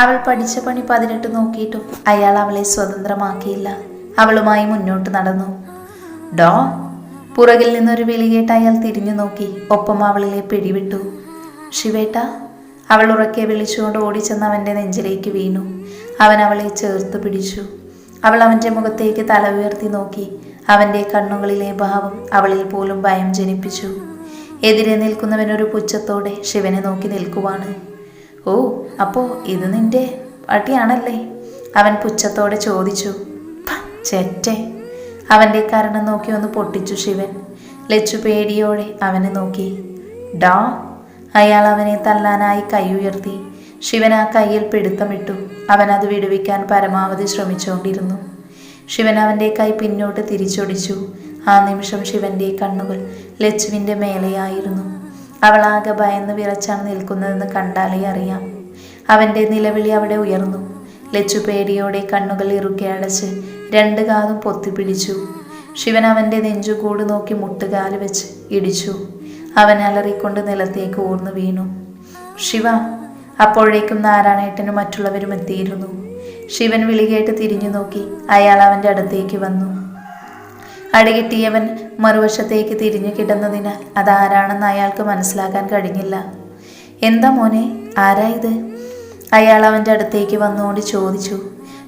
അവൾ പഠിച്ച പണി പതിനെട്ട് നോക്കിയിട്ടും അയാൾ അവളെ സ്വതന്ത്രമാക്കിയില്ല. അവളുമായി മുന്നോട്ട് നടന്നു. ഡോ പുറകിൽ നിന്നൊരു വിളി കേട്ട് അയാൾ തിരിഞ്ഞു നോക്കി. ഒപ്പം അവളിലെ പിടിവിട്ടു. ശിവേട്ട അവൾ ഉറക്കെ വിളിച്ചുകൊണ്ട് ഓടിച്ചെന്ന് അവന്റെ നെഞ്ചിലേക്ക് വീണു. അവൻ അവളെ ചേർത്ത് പിടിച്ചു. അവൾ അവന്റെ മുഖത്തേക്ക് തല ഉയർത്തി നോക്കി. അവന്റെ കണ്ണുകളിലെ ഭാവം അവളിൽ പോലും ഭയം ജനിപ്പിച്ചു. എതിരെ നിൽക്കുന്നവനൊരു പുച്ഛത്തോടെ ശിവനെ നോക്കി നിൽക്കുവാണ്. ഓ അപ്പോ ഇത് നിന്റെ അടിയാണല്ലേ അവൻ പുച്ഛത്തോടെ ചോദിച്ചു. ചെറ്റെ. അവന്റെ കാരണം നോക്കി ഒന്ന് പൊട്ടിച്ചു ശിവൻ. ലച്ചു പേടിയോടെ അവനെ നോക്കി. ഡാ അയാൾ അവനെ തല്ലാനായി കൈ ഉയർത്തി. ശിവൻ ആ കയ്യിൽ പിടുത്തമിട്ടു. അവൻ അത് വിടുവിക്കാൻ പരമാവധി ശ്രമിച്ചുകൊണ്ടിരുന്നു. ശിവൻ അവന്റെ കൈ പിന്നോട്ട് തിരിച്ചൊടിച്ചു. ആ നിമിഷം ശിവന്റെ കണ്ണുകൾ ലച്ചുവിന്റെ മേലെയായിരുന്നു. അവൾ ആകെ ഭയന്ന് വിറച്ചാണ് നിൽക്കുന്നതെന്ന് കണ്ടാലേ അറിയാം. അവന്റെ നിലവിളി അവിടെ ഉയർന്നു. ലച്ചു പേടിയോടെ കണ്ണുകൾ ഇറുക്കി അടച്ച് രണ്ട് കാതും പൊത്തിപ്പിടിച്ചു ശിവൻ അവന്റെ നെഞ്ചുകൂട് നോക്കി മുട്ടുകാൽ വെച്ച് ഇടിച്ചു. അവൻ അലറിക്കൊണ്ട് നിലത്തേക്ക് ഊർന്നു വീണു. ശിവ അപ്പോഴേക്കും നാരായണേട്ടനും മറ്റുള്ളവരും എത്തിയിരുന്നു. ശിവൻ വിളികേട്ട് തിരിഞ്ഞു നോക്കി അയാൾ അവന്റെ അടുത്തേക്ക് വന്നു. അടികിട്ടിയവൻ മറുവശത്തേക്ക് തിരിഞ്ഞു കിടന്നതിനാൽ അതാരാണെന്ന് അയാൾക്ക് മനസ്സിലാക്കാൻ കഴിഞ്ഞില്ല. എന്താ മോനെ ആരാ ഇത്? അയാൾ അവന്റെ അടുത്തേക്ക് വന്നുകൊണ്ട് ചോദിച്ചു.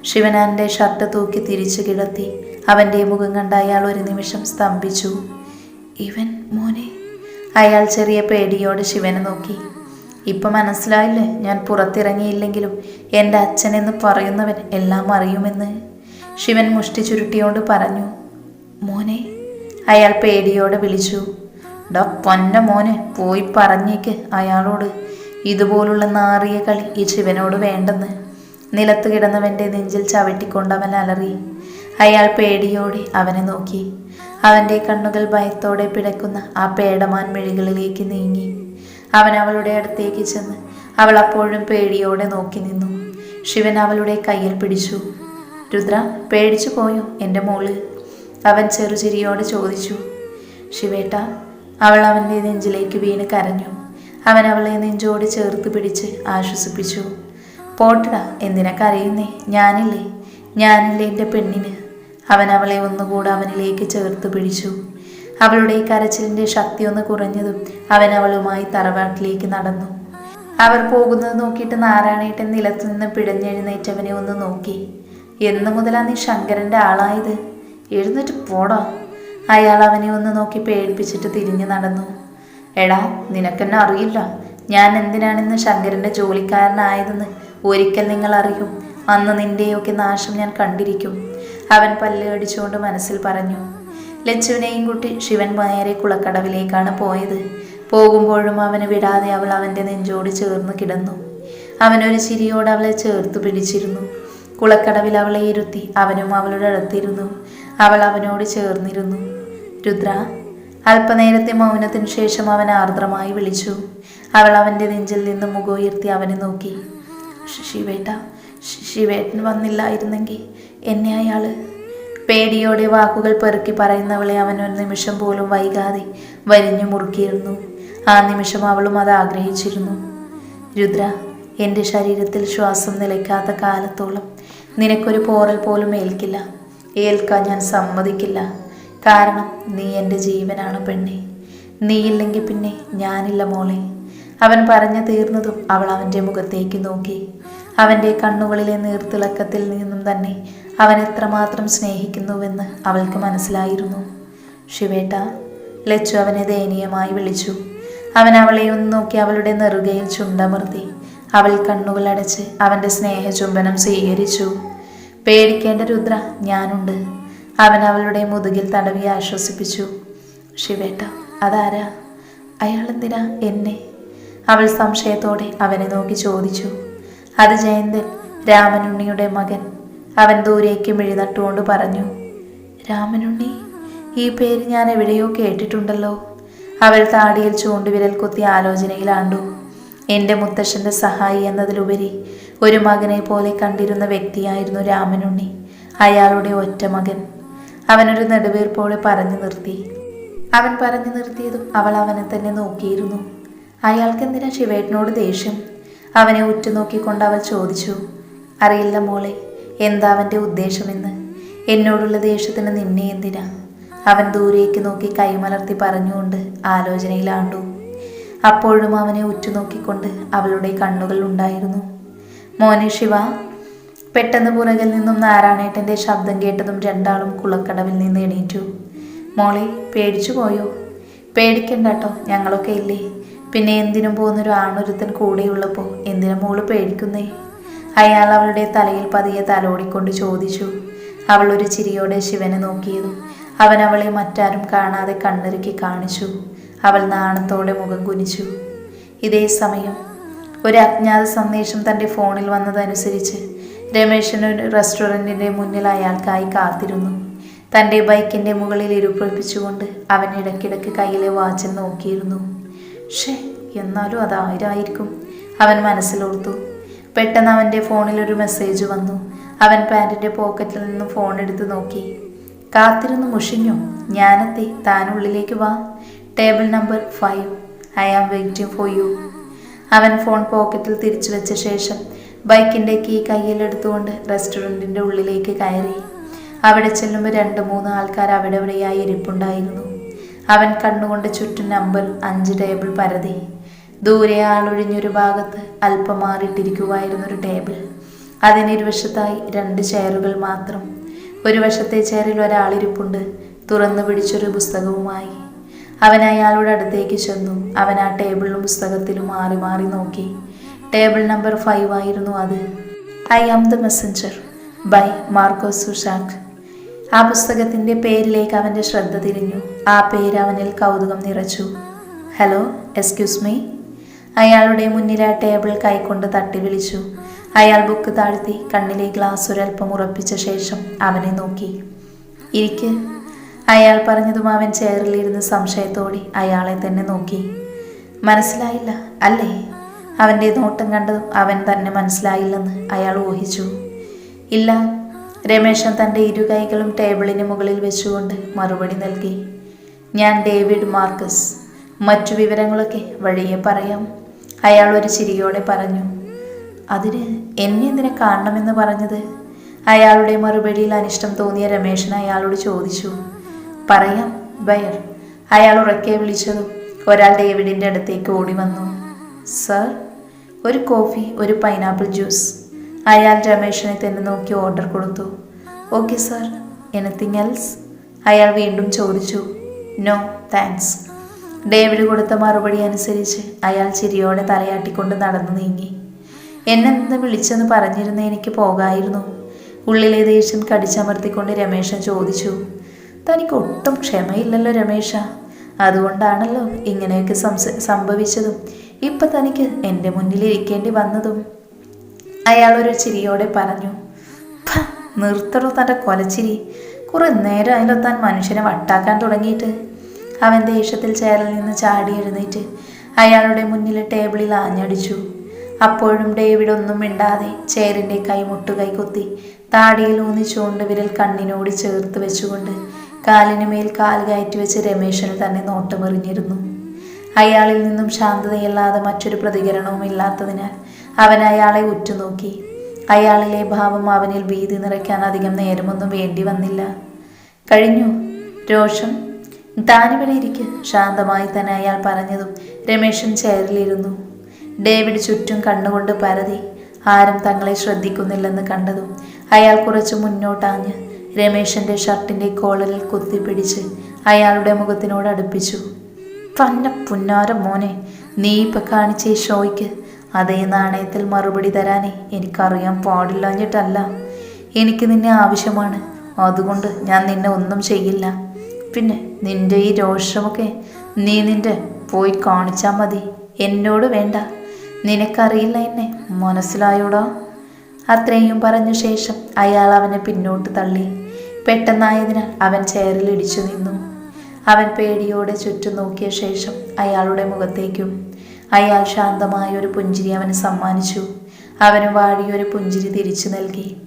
ശിവനാന്റെ ഷർട്ട് തൂക്കി തിരിച്ചു കിടത്തി അവന്റെ മുഖം കണ്ട അയാൾ ഒരു നിമിഷം സ്തംഭിച്ചു. ഇവൻ മോനെ? അയാൾ ചെറിയ പേടിയോടെ ശിവനെ നോക്കി. ഇപ്പൊ മനസ്സിലായില്ലേ? ഞാൻ പുറത്തിറങ്ങിയില്ലെങ്കിലും എന്റെ അച്ഛനെന്ന് പറയുന്നവൻ എല്ലാം അറിയുമെന്ന്? ശിവൻ മുഷ്ടി ചുരുട്ടിയോണ്ട് പറഞ്ഞു. മോനെ അയാൾ പേടിയോടെ വിളിച്ചു. ഡോ പൊന്ന മോനെ പോയി പറഞ്ഞേക്ക് അയാളോട്. ഇതുപോലുള്ള നാറിയ കളി ഈ ശിവനോട് വേണ്ടെന്ന്. നിലത്ത് കിടന്നവന്റെ നെഞ്ചിൽ ചവിട്ടിക്കൊണ്ട് അവൻ അലറി. അയാൾ പേടിയോടെ അവനെ നോക്കി. അവന്റെ കണ്ണുകൾ ഭയത്തോടെ പിടക്കുന്ന ആ പേടമാൻ മിഴികളിലേക്ക് നീങ്ങി. അവൻ അവളുടെ അടുത്തേക്ക് ചെന്ന് അവൾ അപ്പോഴും പേടിയോടെ നോക്കി നിന്നു. ശിവൻ അവളുടെ കയ്യിൽ പിടിച്ചു. രുദ്ര പേടിച്ചു പോയോ എന്റെ മോൾ? അവൻ ചെറുചിരിയോടെ ചോദിച്ചു ശിവേട്ട അവൾ അവന്റെ നെഞ്ചിലേക്ക് വീണ് കരഞ്ഞു. അവൻ അവളെ നെഞ്ചോട് ചേർത്ത് പിടിച്ച് ആശ്വസിപ്പിച്ചു. പോട്ടടാ എന്തിനാ കരയുന്നേ? ഞാനില്ലേ? ഞാനില്ലേ എന്റെ പെണ്ണിന്? അവൻ അവളെ ഒന്നുകൂടെ അവനിലേക്ക് ചേർത്ത് പിടിച്ചു. അവളുടെ കരച്ചിലിന്റെ ശക്തി ഒന്ന് കുറഞ്ഞതും അവൻ അവളുമായി തറവാട്ടിലേക്ക് നടന്നു. അവർ പോകുന്നത് നോക്കിയിട്ട് നാരായണേട്ടൻ നിലത്തുനിന്ന് പിടഞ്ഞെഴുന്നേറ്റവനെ ഒന്ന് നോക്കി. എന്നു മുതലാണ് നീ ശങ്കരന്റെ ആളായത്? എഴുന്നേറ്റ് പോടാ. അയാൾ അവനെ ഒന്ന് നോക്കി പേടിപ്പിച്ചിട്ട് തിരിഞ്ഞു നടന്നു. എടാ നിനക്കെന്നെ അറിയില്ല. ഞാൻ എന്തിനാണെന്ന് ശങ്കരന്റെ ജോലിക്കാരനായതെന്ന് ഒരിക്കൽ നിങ്ങൾ അറിയും. അന്ന് നിന്റെയൊക്കെ നാശം ഞാൻ കണ്ടിരിക്കും. അവൻ പല്ല് അടിച്ചുകൊണ്ട് മനസ്സിൽ പറഞ്ഞു. ലച്ചുവിനെയും കുട്ടി ശിവൻ നേരെ കുളക്കടവിലേക്കാണ് പോയത്. പോകുമ്പോഴും അവന് വിടാതെ അവൾ അവന്റെ നെഞ്ചോട് ചേർന്ന് കിടന്നു. അവനൊരു ചിരിയോട് അവളെ ചേർത്ത് പിടിച്ചിരുന്നു. കുളക്കടവിൽ അവളെ ഇരുത്തി അവനും അവളുടെ അടുത്തിരുന്നു. അവൾ അവനോട് ചേർന്നിരുന്നു. രുദ്ര അല്പനേരത്തെ മൗനത്തിനു ശേഷം അവൻ ആർദ്രമായി വിളിച്ചു. അവൾ അവന്റെ നെഞ്ചിൽ നിന്ന് മുഖമുയർത്തി അവനെ നോക്കി. "ശി- ശിവേട്ട ശിവേട്ടൻ വന്നില്ലായിരുന്നെങ്കിൽ എന്നെ അയാൾ പേടിയോടെ വാക്കുകൾ പെറുക്കി പറയുന്നവളെ അവൻ ഒരു നിമിഷം പോലും വൈകാതെ വരിഞ്ഞു മുറുക്കിയിരുന്നു. ആ നിമിഷം അവളും അത് ആഗ്രഹിച്ചിരുന്നു. രുദ്ര എന്റെ ശരീരത്തിൽ ശ്വാസം നിലയ്ക്കാത്ത കാലത്തോളം നിനക്കൊരു പോറൽ പോലും ഏൽക്കില്ല. ഏൽക്കാൻ ഞാൻ സമ്മതിക്കില്ല. കാരണം നീ എന്റെ ജീവനാണ് പെണ്ണെ. നീയില്ലെങ്കിൽ പിന്നെ ഞാനില്ല മോളെ. അവൻ പറഞ്ഞു തീർന്നതും അവൾ അവന്റെ മുഖത്തേക്ക് നോക്കി. അവന്റെ കണ്ണുകളിലെ നീർത്തിളക്കത്തിൽ നിന്നും തന്നെ അവൻ എത്രമാത്രം സ്നേഹിക്കുന്നുവെന്ന് അവൾക്ക് മനസ്സിലായിരുന്നു. ശിവേട്ട ലച്ചു അവനെ ദയനീയമായി വിളിച്ചു. അവൻ അവളെ ഒന്ന് നോക്കി അവളുടെ നെറുകയിൽ ചുണ്ടമർത്തി. അവൾ കണ്ണുകൾ അടച്ച് അവന്റെ സ്നേഹചുംബനം സ്വീകരിച്ചു. പേടിക്കേണ്ട രുദ്ര ഞാനുണ്ട്. അവൻ അവളുടെ മുതുകിൽ തടവി ആശ്വസിപ്പിച്ചു. ശിവേട്ട അതാരാ? അയാൾ എന്തിനാ എന്നെ? അവൾ സംശയത്തോടെ അവനെ നോക്കി ചോദിച്ചു. അത് ജയന്തൻ രാമനുണ്ണിയുടെ മകൻ. അവൻ ദൂരേക്ക് മിഴിനട്ടുകൊണ്ട് പറഞ്ഞു. രാമനുണ്ണി ഈ പേര് ഞാൻ എവിടെയോ കേട്ടിട്ടുണ്ടല്ലോ. അവൾ താടിയിൽ ചൂണ്ടുവിരൽ കുത്തി ആലോചനയിലാണ്ടു എന്റെ മുത്തശ്ശന്റെ സഹായി എന്നതിലുപരി ഒരു മകനെ പോലെ കണ്ടിരുന്ന വ്യക്തിയായിരുന്നു രാമനുണ്ണി അയാളുടെ ഒറ്റ മകൻ. അവനൊരു നെടുവീർപ്പോടെ പറഞ്ഞു നിർത്തി. അവൻ പറഞ്ഞു നിർത്തിയതും അവൾ അവനെ തന്നെ നോക്കിയിരുന്നു. അയാൾക്ക് എന്തിനാ ശിവേട്ടനോട് ദേഷ്യം? അവനെ ഉറ്റുനോക്കിക്കൊണ്ട് അവൾ ചോദിച്ചു അറിയില്ല മോളെ എന്താ അവന്റെ ഉദ്ദേശമെന്ന്? എന്നോടുള്ള ദേഷ്യത്തിന് നിന്നെ എന്തിനാ? അവൻ ദൂരേക്ക് നോക്കി കൈമലർത്തി പറഞ്ഞുകൊണ്ട് ആലോചനയിലാണ്ടു. അപ്പോഴും അവനെ ഉറ്റുനോക്കിക്കൊണ്ട് അവളുടെ കണ്ണുകൾ ഉണ്ടായിരുന്നു. മോനെ ശിവ പെട്ടെന്ന് പുറകിൽ നിന്നും നാരായണേട്ടന്റെ ശബ്ദം കേട്ടതും രണ്ടാളും കുളക്കടവിൽ നിന്ന് എണീറ്റു. മോളെ പേടിച്ചു പോയോ? പേടിക്കണ്ട കേട്ടോ ഞങ്ങളൊക്കെ ഇല്ലേ? പിന്നെ എന്തിനും പോകുന്നൊരു ആണൊരുത്തൻ കൂടെയുള്ളപ്പോൾ എന്തിനും മോൾ പേടിക്കുന്നേ? അയാൾ അവളുടെ തലയിൽ പതിയെ തലോടിക്കൊണ്ട് ചോദിച്ചു. അവൾ ഒരു ചിരിയോടെ ശിവനെ നോക്കിയതും അവൻ അവളെ മറ്റാരും കാണാതെ കണ്ണിറുക്കി കാണിച്ചു. അവൾ നാണത്തോടെ മുഖം കുനിച്ചു. ഇതേ സമയം ഒരു അജ്ഞാത സന്ദേശം തന്റെ ഫോണിൽ വന്നതനുസരിച്ച് രമേശൻ ഒരു റെസ്റ്റോറന്റിന്റെ മുന്നിൽ അയാൾക്കായി കാത്തിരുന്നു. തന്റെ ബൈക്കിന്റെ മുകളിൽ ഇരുപ്പൊഴിപ്പിച്ചുകൊണ്ട് അവൻ ഇടയ്ക്കിടയ്ക്ക് കയ്യിലെ വാച്ചിൽ നോക്കിയിരുന്നു. ഷേ എന്നാലും അതായിരായിരിക്കും അവൻ മനസ്സിലോർത്തു. പെട്ടെന്ന് അവന്റെ ഫോണിൽ ഒരു മെസ്സേജ് വന്നു. അവൻ പാന്റിന്റെ പോക്കറ്റിൽ നിന്ന് ഫോൺ എടുത്ത് നോക്കി. കാത്തിരുന്ന് മുഷിഞ്ഞു? ഞാനെത്തി താനുള്ളിലേക്ക് വാ. Table number five. I am waiting for you. അവൻ ഫോൺ പോക്കറ്റിൽ തിരിച്ചു വെച്ച ശേഷം ബൈക്കിന്റെ കീ കയ്യിലെടുത്തുകൊണ്ട് റെസ്റ്റോറന്റിന്റെ ഉള്ളിലേക്ക് കയറി. അവിടെ ചെല്ലുമ്പോൾ രണ്ട് മൂന്ന് ആൾക്കാർ അവിടെ ഇവിടെയായി ഇരിപ്പുണ്ടായിരുന്നു. അവൻ കണ്ണുകൊണ്ട് ചുറ്റും നമ്പർ അഞ്ച് ടേബിൾ പരതി. ദൂരെ ആളൊഴിഞ്ഞൊരു ഭാഗത്ത് അല്പം ഒരു ടേബിൾ അതിനിരുവശത്തായി രണ്ട് ചെയറുകൾ മാത്രം. ഒരു വശത്തെ ചെയറിൽ ഒരാളിരിപ്പുണ്ട് തുറന്നു പിടിച്ചൊരു പുസ്തകവുമായി. അവൻ അയാളുടെ അടുത്തേക്ക് ചെന്നു. അവൻ ആ ടേബിളിലും പുസ്തകത്തിലും മാറി മാറി നോക്കി. ടേബിൾ നമ്പർ ഫൈവ് ആയിരുന്നു അത്. I am the messenger. By Markus Zusak ആ പുസ്തകത്തിന്റെ പേരിലേക്ക് അവന്റെ ശ്രദ്ധ തിരിഞ്ഞു. ആ പേര് അവനിൽ കൗതുകം നിറച്ചു. Hello excuse me? അയാളുടെ മുന്നിൽ ആ ടേബിൾ കൈക്കൊണ്ട് തട്ടി വിളിച്ചു. അയാൾ ബുക്ക് താഴ്ത്തി കണ്ണിലെ ഗ്ലാസ് ഒരൽപ്പം ഉറപ്പിച്ച ശേഷം അവനെ നോക്കി. ഇരിക്ക്. അയാൾ പറഞ്ഞതും അവൻ ചെയറിലിരുന്ന് സംശയത്തോടെ അയാളെ തന്നെ നോക്കി. മനസ്സിലായില്ല അല്ലേ? അവന്റെ നോട്ടം കണ്ടതും അവൻ തന്നെ മനസ്സിലായില്ലെന്ന് അയാൾ ഊഹിച്ചു. ഇല്ല രമേശൻ തന്റെ ഇരു കൈകളും ടേബിളിന് മുകളിൽ വെച്ചുകൊണ്ട് മറുപടി നൽകി. ഞാൻ ഡേവിഡ് മാർക്കസ്. മറ്റു വിവരങ്ങളൊക്കെ വഴിയെ പറയാം. അയാൾ ഒരു ചിരിയോടെ പറഞ്ഞു. അതിന് എന്നെ എന്തിനെ കാണണമെന്ന് പറഞ്ഞത്? അയാളുടെ മറുപടിയിൽ അനിഷ്ടം തോന്നിയ രമേശൻ അയാളോട് ചോദിച്ചു. പറയാം ബയർ. അയാൾ ഉറക്കെ വിളിച്ചതും ഒരാൾ ഡേവിഡിന്റെ അടുത്തേക്ക് ഓടി വന്നു. സർ ഒരു കോഫി ഒരു പൈനാപ്പിൾ ജ്യൂസ്. അയാൾ രമേശനെ തന്നെ നോക്കി ഓർഡർ കൊടുത്തു. Okay sir. Anything else? അയാൾ വീണ്ടും ചോദിച്ചു. No thanks. ഡേവിഡ് കൊടുത്ത മറുപടി അനുസരിച്ച് അയാൾ ചിരിയോടെ തലയാട്ടിക്കൊണ്ട് നടന്നു നീങ്ങി. എന്നെന്ന് വിളിച്ചെന്ന് പറഞ്ഞിരുന്ന എനിക്ക് പോകായിരുന്നു. ഉള്ളിലെ ദേഷ്യം കടിച്ചമർത്തിക്കൊണ്ട് രമേശൻ ചോദിച്ചു. തനിക്ക് ഒട്ടും ക്ഷമയില്ലല്ലോ രമേശ. അതുകൊണ്ടാണല്ലോ ഇങ്ങനെയൊക്കെ സംസ സംഭവിച്ചതും. ഇപ്പം തനിക്ക് എന്റെ മുന്നിലിരിക്കേണ്ടി വന്നതും. അയാൾ ഒരു ചിരിയോടെ പറഞ്ഞു "ഫ, നിർത്തടോ തന്റെ കൊലച്ചിരി. കുറെ അതിലോ താൻ മനുഷ്യനെ വട്ടാക്കാൻ തുടങ്ങിയിട്ട്. അവൻ ദേഷ്യത്തിൽ ചേരൽ നിന്ന് ചാടി എഴുന്നേറ്റ് അയാളുടെ മുന്നിലെ ടേബിളിൽ ആഞ്ഞടിച്ചു. അപ്പോഴും ഡേവിഡ് ഒന്നും മിണ്ടാതെ ചെയറിന്റെ കൈമുട്ടുകൈ കൊത്തി താടിയിൽ ഊന്നി ചൂണ്ട് വിരൽ കണ്ണിനോട് ചേർത്ത് വെച്ചുകൊണ്ട് കാലിന് മേൽ കാൽ കയറ്റി വെച്ച് രമേശന് തന്നെ നോട്ടമെറിഞ്ഞിരുന്നു. അയാളിൽ നിന്നും ശാന്തതയില്ലാതെ മറ്റൊരു പ്രതികരണവും ഇല്ലാത്തതിനാൽ അവൻ അയാളെ ഉറ്റുനോക്കി. അയാളിലെ ഭാവം അവനിൽ ഭീതി നിറയ്ക്കാൻ അധികം നേരമൊന്നും വേണ്ടി വന്നില്ല. കഴിഞ്ഞു. രോഷം. താനിവിടെ ഇരിക്കും. ശാന്തമായി തന്നെ അയാൾ പറഞ്ഞതും രമേശൻ ചേരലിരുന്നു ഡേവിഡ് ചുറ്റും കണ്ണുകൊണ്ട് പരതി. ആരും തങ്ങളെ ശ്രദ്ധിക്കുന്നില്ലെന്ന് കണ്ടതും അയാൾ കുറച്ച് മുന്നോട്ടാഞ്ഞ് രമേശന്റെ ഷർട്ടിന്റെ കോളറിൽ കുത്തിപ്പിടിച്ച് അയാളുടെ മുഖത്തിനോട് അടുപ്പിച്ചു. പന്ന പുന്നാര മോനെ നീ ഇപ്പൊ കാണിച്ച ഈ ഷോയ്ക്ക് അതേ നാണയത്തിൽ മറുപടി തരാനേ എനിക്കറിയാൻ പാടില്ലാഞ്ഞിട്ടല്ല. എനിക്ക് നിന്നെ ആവശ്യമാണ്. അതുകൊണ്ട് ഞാൻ നിന്നെ ഒന്നും ചെയ്യില്ല. പിന്നെ നിന്റെ ഈ രോഷമൊക്കെ നീ നിന്റെ പോയി കാണിച്ചാൽ മതി. എന്നോട് വേണ്ട. നിനക്കറിയില്ല എന്നെ. മനസ്സിലായോടാ? അത്രയും പറഞ്ഞ ശേഷം അയാൾ അവനെ പിന്നോട്ട് തള്ളി. പെട്ടെന്നായതിനാൽ അവൻ ചെയറിൽ ഇടിച്ചു നിന്നു. അവൻ പേടിയോടെ ചുറ്റും നോക്കിയ ശേഷം അയാളുടെ മുഖത്തേക്കും അയാൾ ശാന്തമായ ഒരു പുഞ്ചിരി അവന് സമ്മാനിച്ചു. അവന് വാഴിയൊരു പുഞ്ചിരി തിരിച്ചു നൽകി.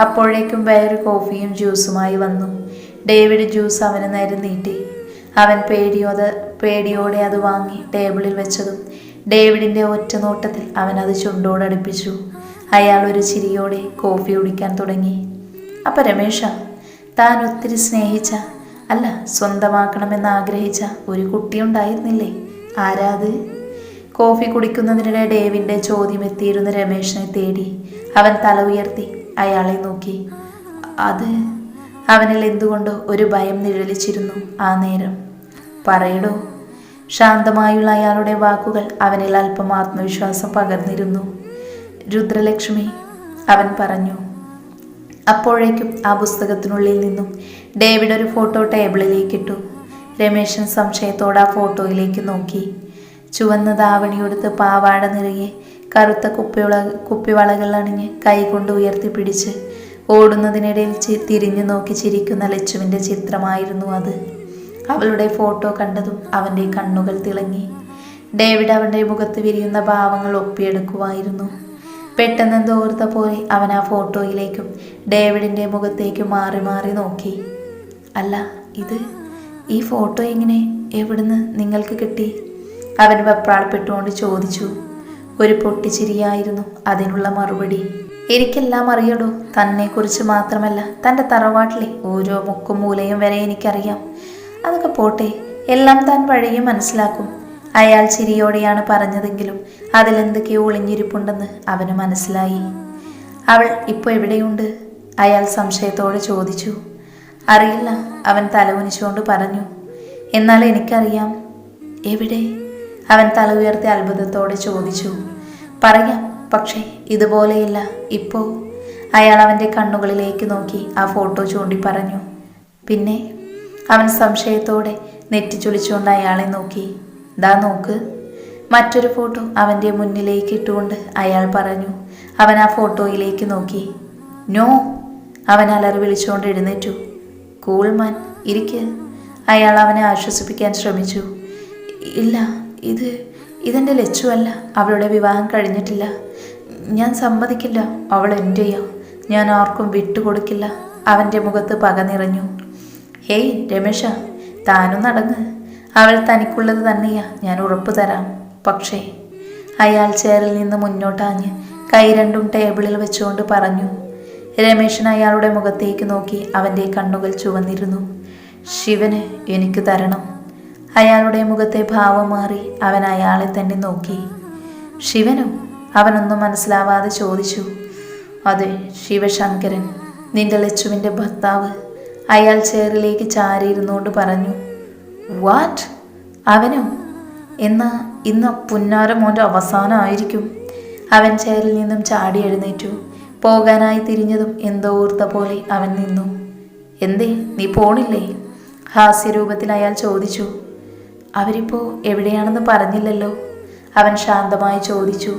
അപ്പോഴേക്കും വേറെ കോഫിയും ജ്യൂസുമായി വന്നു. ഡേവിഡ് ജ്യൂസ് അവന് നേരെ നീട്ടി. അവൻ പേടിയോത് പേടിയോടെ അത് വാങ്ങി ടേബിളിൽ വെച്ചതും ഡേവിഡിന്റെ ഒറ്റ നോട്ടത്തിൽ അവൻ അത് ചുണ്ടോടടുപ്പിച്ചു അയാൾ ഒരു ചിരിയോടെ കോഫി കുടിക്കാൻ തുടങ്ങി. അപ്പം രമേശ താൻ ഒത്തിരി സ്നേഹിച്ച അല്ല സ്വന്തമാക്കണമെന്ന് ആഗ്രഹിച്ച ഒരു കുട്ടിയുണ്ടായിരുന്നില്ലേ ആരാത് കോഫി കുടിക്കുന്നതിനിടെ ഡേവിന്റെ ചോദ്യം എത്തിയിരുന്ന രമേശിനെ തേടി അവൻ തല ഉയർത്തി അയാളെ നോക്കി. അത് അവനിൽ എന്തുകൊണ്ടോ ഒരു ഭയം നിഴലിച്ചിരുന്നു ആ നേരം. പറയടോ. ശാന്തമായുള്ള അയാളുടെ വാക്കുകൾ അവനിൽ അല്പം ആത്മവിശ്വാസം പകർന്നിരുന്നു. രുദ്രലക്ഷ്മി അവൻ പറഞ്ഞു അപ്പോഴേക്കും ആ പുസ്തകത്തിനുള്ളിൽ നിന്നും ഡേവിഡ് ഒരു ഫോട്ടോ ടേബിളിലേക്ക് ഇട്ടു രമേശൻ സംശയത്തോടെ ആ ഫോട്ടോയിലേക്ക് നോക്കി. ചുവന്ന ധാവണിയെടുത്ത് പാവാട നിറയെ കറുത്ത കുപ്പിവള കുപ്പിവളകൾ അണിഞ്ഞ് കൈകൊണ്ട് ഉയർത്തി പിടിച്ച് ഓടുന്നതിനിടയിൽ തിരിഞ്ഞു നോക്കി ചിരിക്കുന്ന ലച്ചുവിന്റെ ചിത്രമായിരുന്നു അത്. അവളുടെ ഫോട്ടോ കണ്ടതും അവന്റെ കണ്ണുകൾ തിളങ്ങി. ഡേവിഡ് അവന്റെ മുഖത്ത് വിരിയുന്ന ഭാവങ്ങൾ ഒപ്പിയെടുക്കുമായിരുന്നു പെട്ടെന്ന് തോർത്ത പോയി അവൻ ആ ഫോട്ടോയിലേക്കും ഡേവിഡിന്റെ മുഖത്തേക്കും മാറി മാറി നോക്കി. അല്ല ഇത് ഈ ഫോട്ടോ എങ്ങനെ? എവിടുന്ന് നിങ്ങൾക്ക് കിട്ടി? അവൻ വെപ്രാളപ്പെട്ടുകൊണ്ട് ചോദിച്ചു. ഒരു പൊട്ടിച്ചിരിയായിരുന്നു അതിനുള്ള മറുപടി. എനിക്കെല്ലാം അറിയടോ. തന്നെക്കുറിച്ച് മാത്രമല്ല തന്റെ തറവാട്ടിലെ ഓരോ മുക്കും മൂലയും വരെ എനിക്കറിയാം. അതൊക്കെ പോട്ടെ എല്ലാം താൻ വഴിയും മനസ്സിലാക്കും. അയാൾ ചിരിയോടെയാണ് പറഞ്ഞതെങ്കിലും അതിലെന്തൊക്കെയോ ഒളിഞ്ഞിരിപ്പുണ്ടെന്ന് അവന് മനസ്സിലായി. അവൾ ഇപ്പോൾ എവിടെയുണ്ട്? അയാൾ സംശയത്തോടെ ചോദിച്ചു. അറിയില്ല അവൻ തലകുനിച്ചുകൊണ്ട് പറഞ്ഞു. എന്നാൽ എനിക്കറിയാം. എവിടെ? അവൻ തല ഉയർത്തി അത്ഭുതത്തോടെ ചോദിച്ചു. പറയാം പക്ഷേ ഇതുപോലെയല്ല. ഇപ്പോൾ അയാൾ അവന്റെ കണ്ണുകളിലേക്ക് നോക്കി ആ ഫോട്ടോ ചൂണ്ടി പറഞ്ഞു. പിന്നെ? അവൻ സംശയത്തോടെ നെറ്റിച്ചുളിച്ചുകൊണ്ട് അയാളെ നോക്കി. ദാ നോക്ക്. മറ്റൊരു ഫോട്ടോ അവന്റെ മുന്നിലേക്ക് ഇട്ടുകൊണ്ട് അയാൾ പറഞ്ഞു അവൻ ആ ഫോട്ടോയിലേക്ക് നോക്കി. നോ അവൻ അലറി വിളിച്ചുകൊണ്ട് എഴുന്നേറ്റു. കൂൾമാൻ ഇരിക്ക. അയാൾ അവനെ ആശ്വസിപ്പിക്കാൻ ശ്രമിച്ചു. ഇല്ല ഇത് ഇതെന്റെ ലച്ചുവല്ല അവളുടെ വിവാഹം കഴിഞ്ഞിട്ടില്ല. ഞാൻ സമ്മതിക്കില്ല അവൾ എന്റെയാ ഞാൻ ആർക്കും വിട്ടുകൊടുക്കില്ല. അവന്റെ മുഖത്ത് പക നിറഞ്ഞു. ഹേയ് രമേശ താനും നടങ്ങ് അവൾ തനിക്കുള്ളത് തന്നെയാ. ഞാൻ ഉറപ്പു തരാം. പക്ഷേ അയാൾ ചെയറിൽ നിന്ന് മുന്നോട്ടാഞ്ഞ് കൈ രണ്ടും ടേബിളിൽ വെച്ചുകൊണ്ട് പറഞ്ഞു. രമേശൻ അയാളുടെ മുഖത്തേക്ക് നോക്കി അവന്റെ കണ്ണുകൾ ചുവന്നിരുന്നു. ശിവന് എനിക്ക് തരണം. അയാളുടെ മുഖത്തെ ഭാവം മാറി അവൻ അയാളെ തന്നെ നോക്കി. ശിവനോ? അവനൊന്നും മനസ്സിലാവാതെ ചോദിച്ചു. അതെ ശിവശങ്കരൻ. നിന്റെ ലച്ചുവിന്റെ ഭർത്താവ്. അയാൾ ചെയറിലേക്ക് ചാരിയിരുന്നുകൊണ്ട് പറഞ്ഞു. വാട്ട് അവനും? എന്നാ ഇന്ന് പുന്നാര മോന്റെ അവസാനമായിരിക്കും. അവൻ ചെയറിൽ നിന്നും ചാടി എഴുന്നേറ്റു. പോകാനായി തിരിഞ്ഞതും എന്തോ ഓർത്ത പോലെ അവൻ നിന്നു. എന്തേ നീ പോണില്ലേ? ഹാസ്യരൂപത്തിൽ അയാൾ ചോദിച്ചു. അവരിപ്പോൾ എവിടെയാണെന്ന് പറഞ്ഞില്ലല്ലോ? അവൻ ശാന്തമായി ചോദിച്ചു.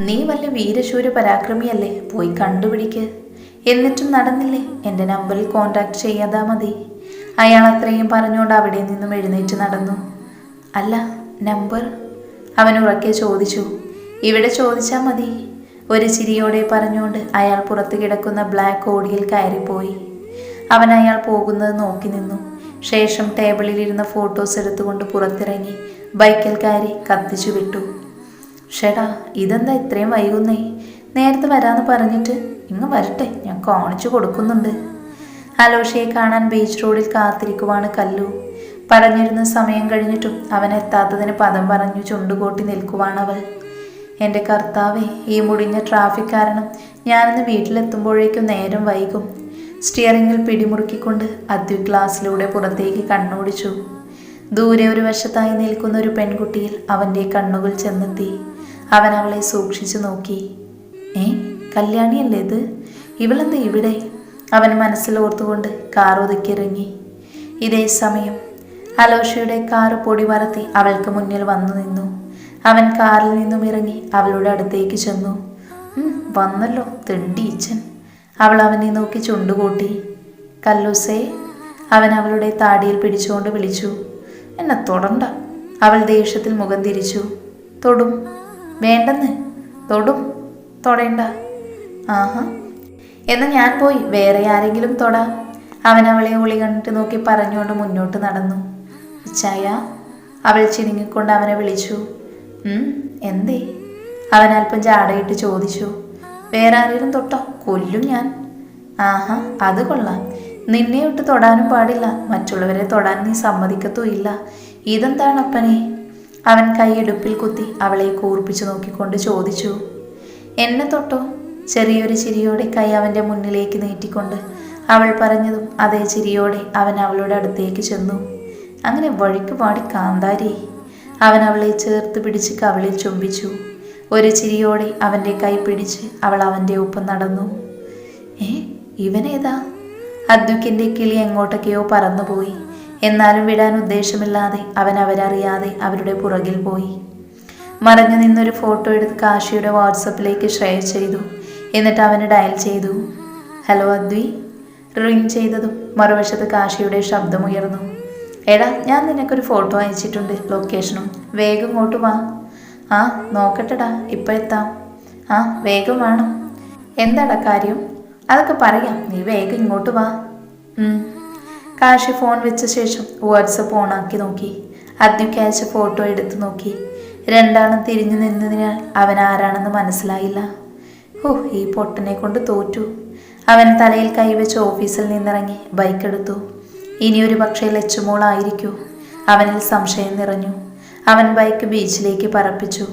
നീ വല്ല വീരശൂര പരാക്രമിയല്ലേ? പോയി കണ്ടുപിടിക്ക്. എന്നിട്ടും നടന്നില്ലേ? എന്റെ നമ്പറിൽ കോണ്ടാക്ട് ചെയ്യാതാ മതി. അയാൾ അത്രയും പറഞ്ഞുകൊണ്ട് അവിടെ നിന്നും എഴുന്നേറ്റ് നടന്നു. അല്ല നമ്പർ? അവൻ ഉറക്കെ ചോദിച്ചു. ഇവിടെ ചോദിച്ചാൽ മതി ഒരു ചിരിയോടെ പറഞ്ഞുകൊണ്ട് അയാൾ പുറത്ത് കിടക്കുന്ന ബ്ലാക്ക് ഓടിയിൽ കയറിപ്പോയി. അവൻ അയാൾ പോകുന്നത് നോക്കി നിന്നു. ശേഷം ടേബിളിലിരുന്ന ഫോട്ടോസ് എടുത്തുകൊണ്ട് പുറത്തിറങ്ങി ബൈക്കിൽ കയറി കത്തിച്ചു വിട്ടു. ഷെടാ ഇതെന്താ ഇത്രയും വൈകുന്നേ? നേരത്തെ വരാമെന്ന് പറഞ്ഞിട്ട് ഇങ്ങ് വരട്ടെ ഞാൻ കാണിച്ചു കൊടുക്കുന്നുണ്ട്. അലോഷയെ കാണാൻ ബീച്ച് റോഡിൽ കാത്തിരിക്കുവാണ് കല്ലു. പറഞ്ഞിരുന്ന സമയം കഴിഞ്ഞിട്ടും അവൻ എത്താത്തതിന് പദം പറഞ്ഞു ചുണ്ടുകൂട്ടി അവൾ. എന്റെ കർത്താവെ ഈ മുടിഞ്ഞ ട്രാഫിക് കാരണം ഞാനിന്ന് വീട്ടിലെത്തുമ്പോഴേക്കും നേരം വൈകും. സ്റ്റിയറിങ്ങിൽ പിടിമുറുക്കിക്കൊണ്ട് അദ്വി ഗ്ലാസ്സിലൂടെ പുറത്തേക്ക് കണ്ണോടിച്ചു. ദൂരെ ഒരു വശത്തായി നിൽക്കുന്ന ഒരു പെൺകുട്ടിയിൽ അവന്റെ കണ്ണുകൾ ചെന്നെത്തി. അവൻ അവളെ സൂക്ഷിച്ചു നോക്കി. ഏ കല്യാണിയല്ലേ ഇത്? ഇവളെന്താ ഇവിടെ? അവൻ മനസ്സിലോർത്തുകൊണ്ട് കാർ ഒതുക്കിയിറങ്ങി. ഇതേ സമയം അലോഷയുടെ കാർ പൊടി പറത്തി അവൾക്ക് മുന്നിൽ വന്നു നിന്നു. അവൻ കാറിൽ നിന്നും ഇറങ്ങി അവളുടെ അടുത്തേക്ക് ചെന്നു. "ഉം, വന്നല്ലോ തെണ്ടീച്ചൻ അവൾ അവനെ നോക്കി ചുണ്ടുകൂട്ടി. കല്ലൂസേ അവൻ അവളുടെ താടിയിൽ പിടിച്ചുകൊണ്ട് വിളിച്ചു. എന്നെ തൊടണ്ട. അവൾ ദേഷ്യത്തിൽ മുഖം തിരിച്ചു. തൊടും. വേണ്ടെന്ന്. തൊടും. തൊടേണ്ട. ആഹാ എന്നാ ഞാൻ പോയി. വേറെ ആരെങ്കിലും തൊടാം. അവൻ അവളെ ഒളി കണ്ടിട്ട് നോക്കി പറഞ്ഞുകൊണ്ട് മുന്നോട്ട് നടന്നു. ചായ അവൾ ചിണുങ്ങിക്കൊണ്ട് അവനെ വിളിച്ചു. എന്തേ? അവൻ അല്പം ചാടയിട്ട് ചോദിച്ചു. വേറെ ആരെങ്കിലും തൊട്ടോ? കൊല്ലും ഞാൻ. ആഹാ അത് കൊള്ളാം. നിന്നെ വിട്ട് തൊടാനും പാടില്ല. മറ്റുള്ളവരെ തൊടാൻ നീ സമ്മതിക്കത്തുമില്ല ഇല്ല. അപ്പനെ? അവൻ കൈയിടുപ്പിൽ കുത്തി അവളെ കൂർപ്പിച്ചു നോക്കിക്കൊണ്ട് ചോദിച്ചു. എന്നെ തൊട്ടോ? ചെറിയൊരു ചിരിയോടെ കൈ അവന്റെ മുന്നിലേക്ക് നീട്ടിക്കൊണ്ട് അവൾ പറഞ്ഞതും അതേ ചിരിയോടെ അവൻ അവളുടെ അടുത്തേക്ക് ചെന്നു. അങ്ങനെ വഴിക്ക് പാടി കാന്താരി. അവൻ അവളെ ചേർത്ത് പിടിച്ച് കവളിൽ ചുംബിച്ചു. ഒരു ചിരിയോടെ അവന്റെ കൈ പിടിച്ച് അവൾ അവന്റെ ഒപ്പം നടന്നു. ഏ ഇവനേതാ? അദ്വിക്കിന്റെ കിളി എങ്ങോട്ടൊക്കെയോ പറന്നുപോയി. എന്നാലും വിടാൻ ഉദ്ദേശമില്ലാതെ അവൻ അവരറിയാതെ അവരുടെ പുറകിൽ പോയി. മറഞ്ഞു നിന്നൊരു ഫോട്ടോ എടുത്ത് കാശിയുടെ വാട്സപ്പിലേക്ക് ഷെയർ ചെയ്തു. എന്നിട്ട് അവന് ഡയൽ ചെയ്തു. ഹലോ അദ്വി. റിങ് ചെയ്തതും മറുവശത്ത് കാശിയുടെ ശബ്ദമുയർന്നു. എടാ ഞാൻ നിനക്കൊരു ഫോട്ടോ അയച്ചിട്ടുണ്ട് ലൊക്കേഷനും വേഗം ഇങ്ങോട്ട് വാ. ആ നോക്കട്ടെടാ ഇപ്പം എത്താം. ആ വേഗം വേണം. എന്താടാ കാര്യം? അതൊക്കെ പറയാം നീ വേഗം ഇങ്ങോട്ട് വാ. കാശി ഫോൺ വെച്ച ശേഷം വാട്സപ്പ് ഓണാക്കി നോക്കി. അദ്വിക്ക് അയച്ച ഫോട്ടോ എടുത്തു നോക്കി. രണ്ടാളും തിരിഞ്ഞു നിന്നതിനാൽ അവൻ ആരാണെന്ന് മനസ്സിലായില്ല. ഓ ഈ പൊട്ടനെ കൊണ്ട് തോറ്റു. അവൻ തലയിൽ കൈവച്ച് ഓഫീസിൽ നിന്നിറങ്ങി ബൈക്ക് എടുത്തു. ഇനി ഇനിയൊരു പക്ഷേ ലച്ചുമോളായിരിക്കൂ. അവനിൽ സംശയം നിറഞ്ഞു. അവൻ ബൈക്ക് ബീച്ചിലേക്ക് പറപ്പിച്ചു.